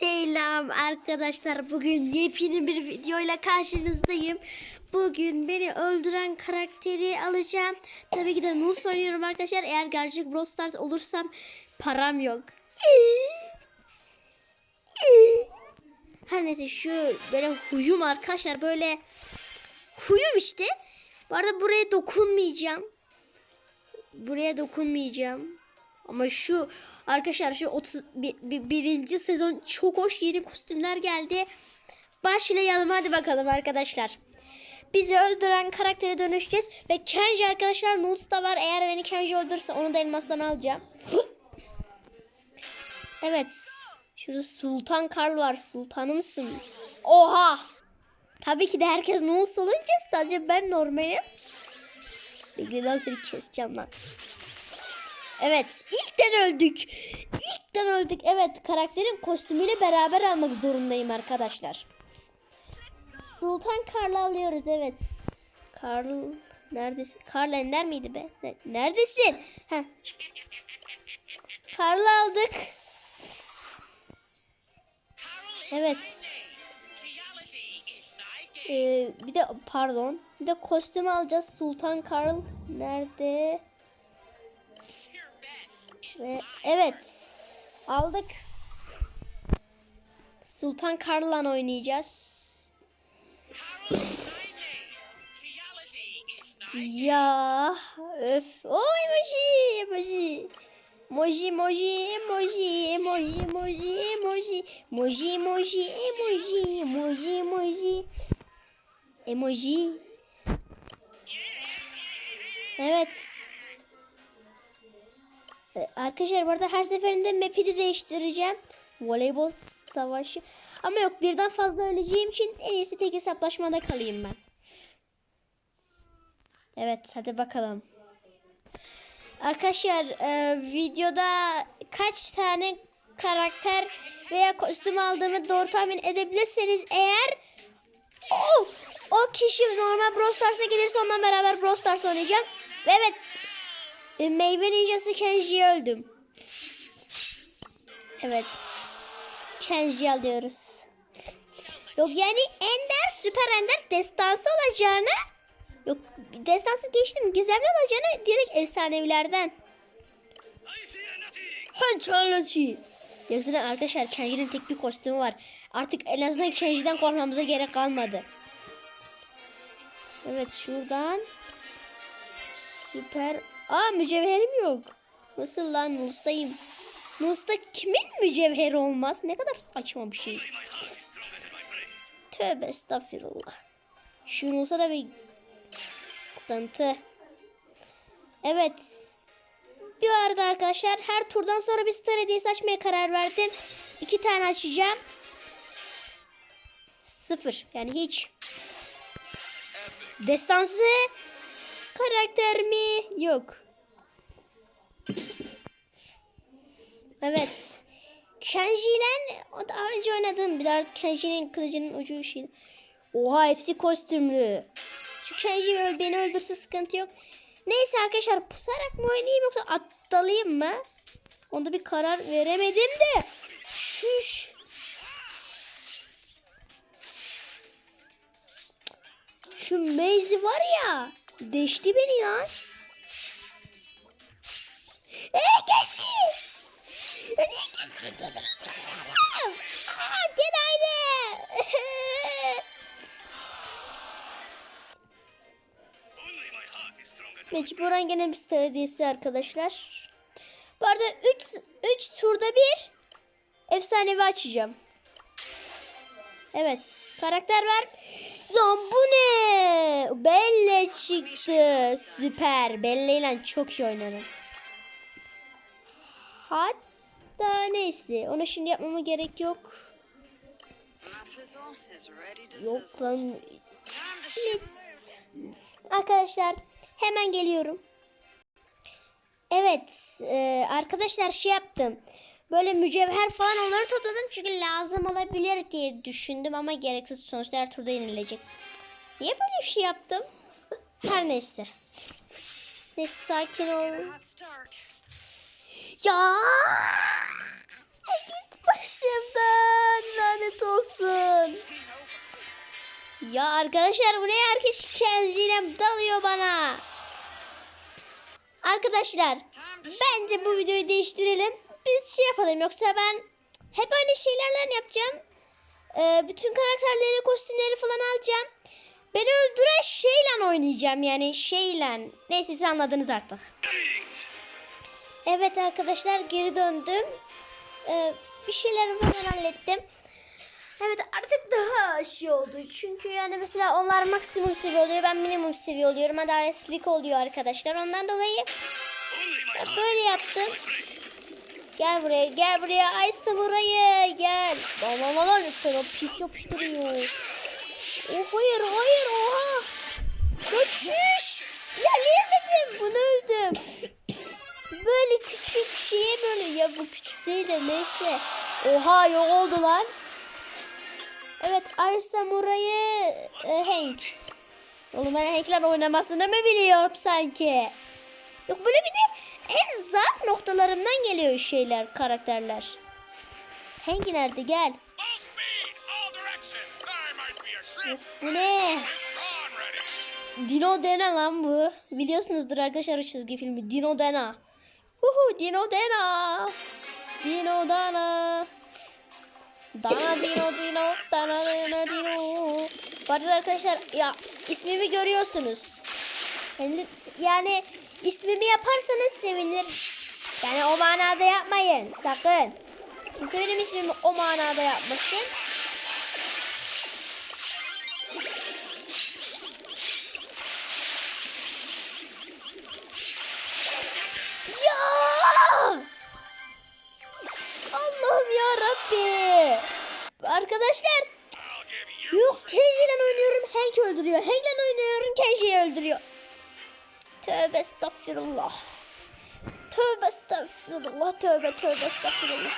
Selam arkadaşlar. Bugün yepyeni bir videoyla karşınızdayım. Bugün beni öldüren karakteri alacağım. Tabii ki de Nus oynuyorum arkadaşlar. Eğer gerçek Brawl Stars olursam param yok. Her neyse şu böyle huyum arkadaşlar böyle huyum işte. Bu arada buraya dokunmayacağım. Buraya dokunmayacağım. Ama şu arkadaşlar şu 30 bir, bir- birinci sezon çok hoş yeni kostümler geldi. Başlayalım hadi bakalım arkadaşlar. Bizi öldüren karaktere dönüşeceğiz. Ve Kenji arkadaşlar Nuts da var. Eğer beni Kenji öldürürse onu da elmastan alacağım. evet. Şurada Sultan Karl var. Sultanımsın. Oha. Tabii ki de herkes Nuts olunca sadece ben normalim. Bekle lan seni keseceğim lan. Evet ilkten öldük. İlkten öldük. Evet karakterin kostümüyle beraber almak zorundayım arkadaşlar. Sultan Karl'ı alıyoruz evet. Karl neredesin? Karl Ender miydi be? Ne- Neredesin? Heh. Karl'ı aldık. Evet. Ee, bir de pardon. Bir de kostüm alacağız. Sultan Karl nerede? Ve evet. Aldık. Sultan Karlan oynayacağız. Ya öf. O emoji emoji. Moji moji emoji emoji emoji emoji moji moji emoji moji emoji emoji. Evet. Ee, Arkadaşlar bu arada her seferinde map'i de değiştireceğim. Voleybol savaşı. Ama yok birden fazla öleceğim için en iyisi tek hesaplaşmada kalayım ben. Evet hadi bakalım. Arkadaşlar e, videoda kaç tane karakter veya kostüm aldığımı doğru tahmin edebilirseniz eğer o, o kişi normal Brawl Stars'a gelirse onunla beraber Brawl Stars oynayacağım. Ve evet e, Meyve Ninjası Kenji'yi öldüm. Evet. Kenji alıyoruz. Yok yani Ender, Süper Ender destansı olacağını Yok destansı geçtim. Gizemli olacağını direkt efsanevilerden. Hançerleci. Yoksa arkadaşlar Kenji'nin tek bir kostümü var. Artık en azından Kenji'den korkmamıza gerek kalmadı. Evet şuradan. Süper. Aa mücevherim yok. Nasıl lan Nus'tayım. Nus'ta kimin mücevheri olmaz? Ne kadar saçma bir şey. Tövbe estağfirullah. Şu Nus'a da bir sıkıntı. Evet. Bir arada arkadaşlar her turdan sonra bir star hediyesi açmaya karar verdim. İki tane açacağım. Sıfır. Yani hiç. Destansı karakter mi? Yok. Evet. Kenji ile o daha önce oynadığım bir daha Kenji'nin kılıcının ucu şey. Oha hepsi kostümlü. Şu Kenji böyle beni öldürse sıkıntı yok. Neyse arkadaşlar pusarak mı oynayayım yoksa atlayayım mı? Onda bir karar veremedim de. Şuş. Şu Maze var ya. Deşti beni lan. Mecburen gene bir star hediyesi arkadaşlar. Bu arada 3 3 turda bir efsanevi açacağım. Evet, karakter ver. Lan bu ne? Belle çıktı. Süper. Belle ile çok iyi oynarım. Hatta neyse, onu şimdi yapmama gerek yok. Yok lan. Arkadaşlar Hemen geliyorum. Evet e, arkadaşlar şey yaptım. Böyle mücevher falan onları topladım çünkü lazım olabilir diye düşündüm ama gereksiz sonuçta her turda yenilecek. Niye böyle bir şey yaptım? Her neyse. Neyse sakin ol. Ya! Git başımdan lanet olsun. Ya arkadaşlar bu ne herkes şikayetçiyle dalıyor bana. Arkadaşlar bence bu videoyu değiştirelim. Biz şey yapalım yoksa ben hep aynı şeylerle yapacağım. Ee, bütün karakterleri, kostümleri falan alacağım. Beni öldüren şeyle oynayacağım yani şeyle. Neyse siz anladınız artık. Evet arkadaşlar geri döndüm. Ee, bir şeyler falan hallettim. Evet artık daha şey oldu. Çünkü yani mesela onlar maksimum seviye oluyor. Ben minimum seviye oluyorum. Adaletsizlik oluyor arkadaşlar. Ondan dolayı böyle yaptım. Gel buraya gel buraya. Ay samuray gel. Lan lan lan lan. O pis yapıştırıyor. Oh hayır hayır oha. Kaçış. İlerleyemedim. Bunu öldüm. Böyle küçük şeye böyle ya bu küçük değil de neyse. Oha yok oldu lan. Evet Ay Samuray'ı e, Hank. Oğlum ben Hank'ler oynamasını mı biliyorum sanki? Yok böyle bir de en zaaf noktalarımdan geliyor şeyler, karakterler. Hank nerede gel. Of, bu ne? Dino Dena lan bu. Biliyorsunuzdur arkadaşlar o çizgi filmi. Dino Dena. Uhu Dino Dena. Dino Dana. Dana Dino Dino. Dana Dana Dino. Bu arada arkadaşlar ya ismimi görüyorsunuz. Yani, yani ismimi yaparsanız sevinirim. Yani o manada yapmayın sakın. Kimse benim ismimi o manada yapmasın. Tövbe estağfirullah. Tövbe estağfirullah. Tövbe tövbe estağfirullah.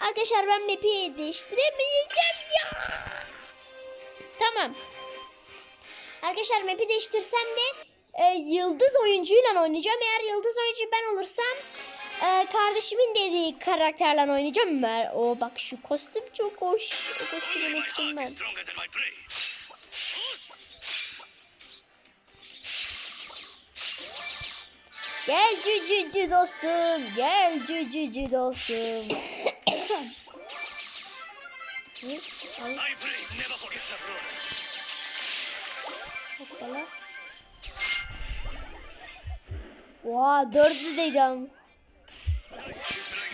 Arkadaşlar ben map'i değiştiremeyeceğim ya. Tamam. Arkadaşlar map'i değiştirsem de e, yıldız oyuncuyla oynayacağım. Eğer yıldız oyuncu ben olursam e, kardeşimin dediği karakterle oynayacağım. Ben, o bak şu kostüm çok hoş. O kostümü unuttum ben. Gel cücücü dostum. Gel cücücü dostum. Hoppala. Oha dördü dedim.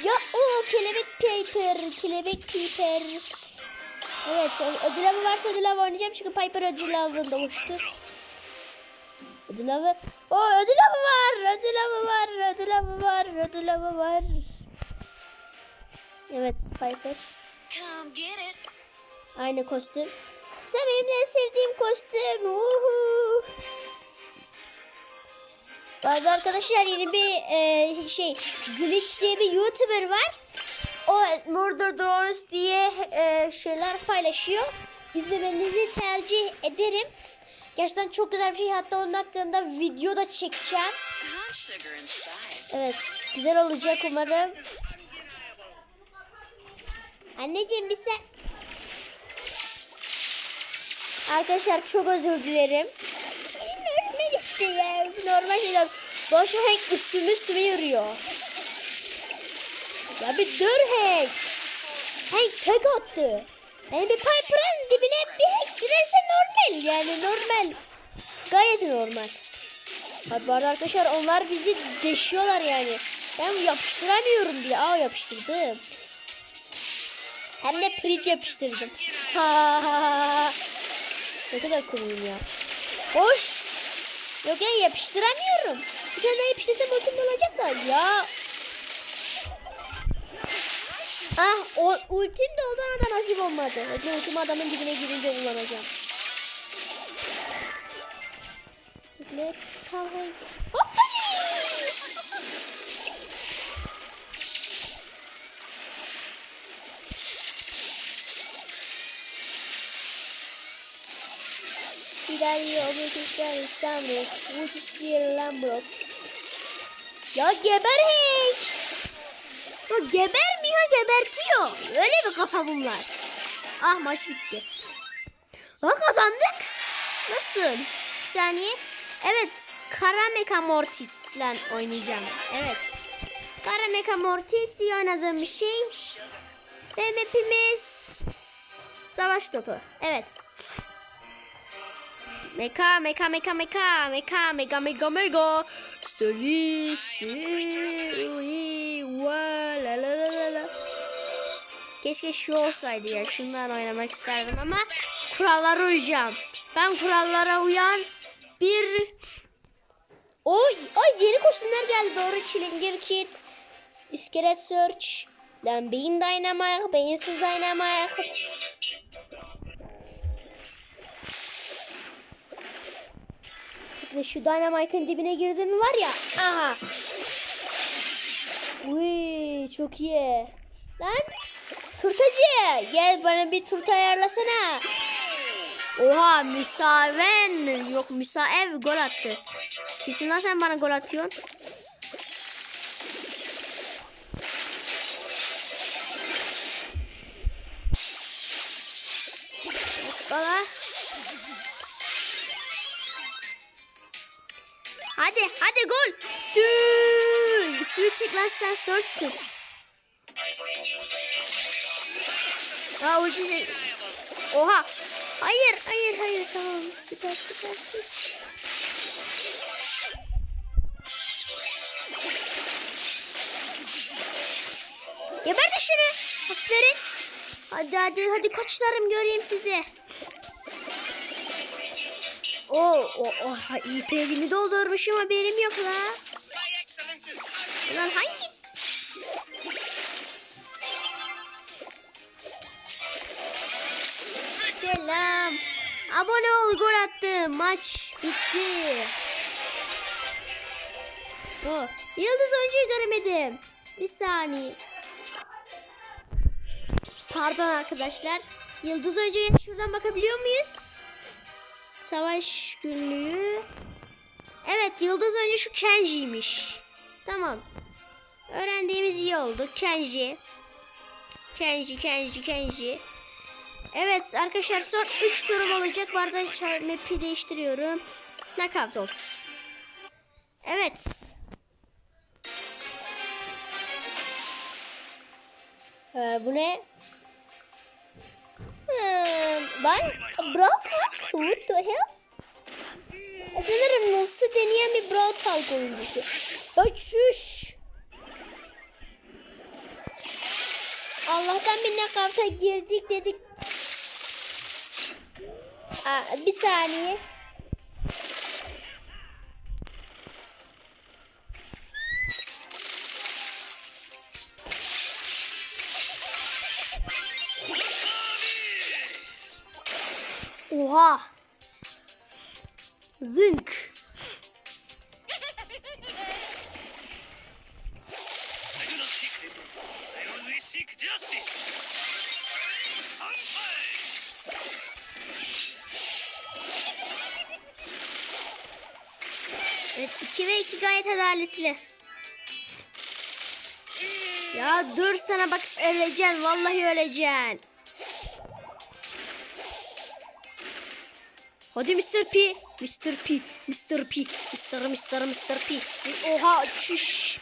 Ya o kelebek Piper, kelebek Piper. Evet o- ödül avı varsa ödül avı oynayacağım çünkü Piper ödül avında uçtu. Ödül avı. O ödül avı var, ödül avı var, ödül avı var, ödül avı var. Evet Piper. Get it. Aynı kostüm. İşte benim de en sevdiğim kostüm. Uhu. Bazı arkadaşlar yeni bir e, şey Glitch diye bir YouTuber var. O Murder Drones diye e, şeyler paylaşıyor. İzlemenizi tercih ederim. Gerçekten çok güzel bir şey. Hatta onun hakkında video da çekeceğim. Evet, güzel olacak umarım. Anneciğim bir sen... Arkadaşlar çok özür dilerim. Normal işte. Normal şeyler. Boş Hank üstüme üstüme yürüyor. Ya bir dur Hank. Hank tek attı. Yani bir Piper'ın dibine bir Girerse normal. Yani normal. Gayet normal. Hadi bu arkadaşlar onlar bizi deşiyorlar yani. Ben yapıştıramıyorum bile. Aa yapıştırdım. Hem de print yapıştırdım. Ha ha ha. Ne kadar komiyim ya. Hoş. Yok ya yapıştıramıyorum. Bir tane daha yapıştırsam ultim olacak da ya. Ah o ultim de ona da nasip olmadı. Hadi ultimi adamın dibine girince kullanacağım. Kahve. Hoppali! Sidario Obligation İstanbul. Uçuştur Lambro. Ya geber hiç. Ya gebermiyor gebertiyor. Öyle bir kafa bunlar. Ah maç bitti. Ha kazandık. Nasıl? Bir saniye. Evet. Kara Mecha Mortis'le oynayacağım. Evet. Kara Mecha Mortis iyi oynadığım şey. Ve mapimiz savaş topu. Evet. Meka meka meka meka meka mega mega mega. La la la la la. Keşke şu olsaydı ya şundan oynamak isterdim ama kurallara uyacağım. Ben kurallara uyan bir Oy ay yeni kostümler geldi. Doğru Çilingir Kit İskelet Search Lan beyin dynamite, beyinsiz dynamite şu Dynamite'ın dibine girdi mi var ya. Aha. Uy çok iyi. Lan turtacı gel bana bir turta ayarlasana. Oha müsaven yok müsaev gol attı. Kimsin lan sen bana gol atıyorsun? Hoppala. Hadi hadi gol. Sü. Suyu çek lan sen search'sün. Aa ulti Oha. Hayır hayır hayır tamam süper süper süper. Gebertin şunu. Aferin. Hadi hadi hadi koçlarım göreyim sizi. Oo, o, o, peynirimi doldurmuşum haberim yok la. My excellences, Lan hangi? Selam. Abone ol gol attım. Maç bitti. Oh, yıldız oyuncuyu göremedim. Bir saniye. Pardon arkadaşlar. Yıldız oyuncuya şuradan bakabiliyor muyuz? Savaş günlüğü. Evet yıldız oyuncu şu Kenji'ymiş. Tamam. Öğrendiğimiz iyi oldu. Kenji. Kenji, Kenji, Kenji. Evet arkadaşlar son 3 turum olacak. Bu arada map'i değiştiriyorum. Knockout olsun. Evet. Ee, bu ne? Ee, ben Brawl Talk. What the hell? Sanırım nasıl deneyen bir Brawl Talk oyuncusu. Ay çüş. Allah'tan bir nakavta girdik dedik. Aa, bir saniye. Justice. Unfight! Evet 2 ve 2 gayet adaletli. Ya dur sana bak öleceksin vallahi öleceksin. Hadi Mr. P. Mr. P. Mr. P. Mr. Mr. Mr. P. Oha çüş.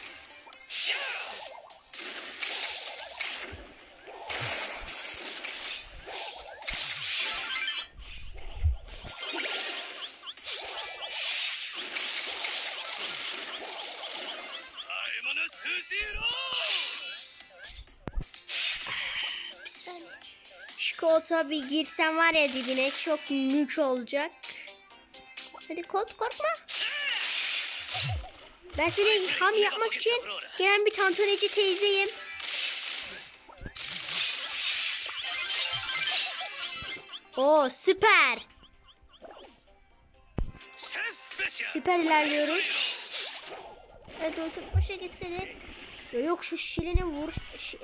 Koltuğa bir girsem var ya dibine çok mük olacak. Hadi kolt korkma. Ben seni ham yapmak için gelen bir tantoneci teyzeyim. Oo süper. Süper ilerliyoruz. Evet ultim boşa gitse de. Ya Yok şu şilenin vuruş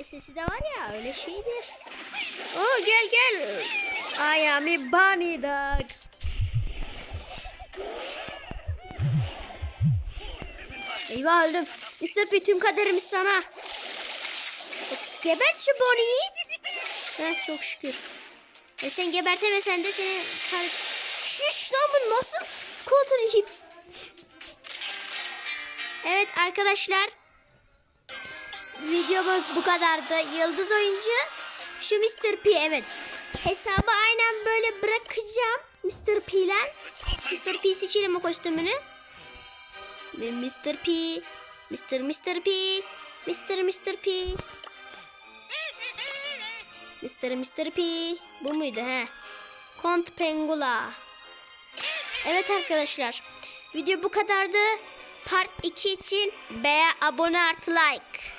sesi de var ya öyle şeydir. Oo gel gel. I am a bunny dog. Eyvah öldüm. Mr. P tüm kaderimiz sana. Gebert şu Bonnie'yi. Heh çok şükür. E sen gebertemesen de seni kar... Şiş lan bu nasıl kontrol Evet arkadaşlar. Videomuz bu kadardı. Yıldız oyuncu şu Mr. P evet. Hesabı aynen böyle bırakacağım. Mr. P'len. Mr. P seçelim o kostümünü. Mr. P. Mr. Mr. P. Mr. Mr. P. Mr. Mr. P. Bu muydu he? Kont Pengula. Evet arkadaşlar. Video bu kadardı. Part 2 için beğen, abone artı like.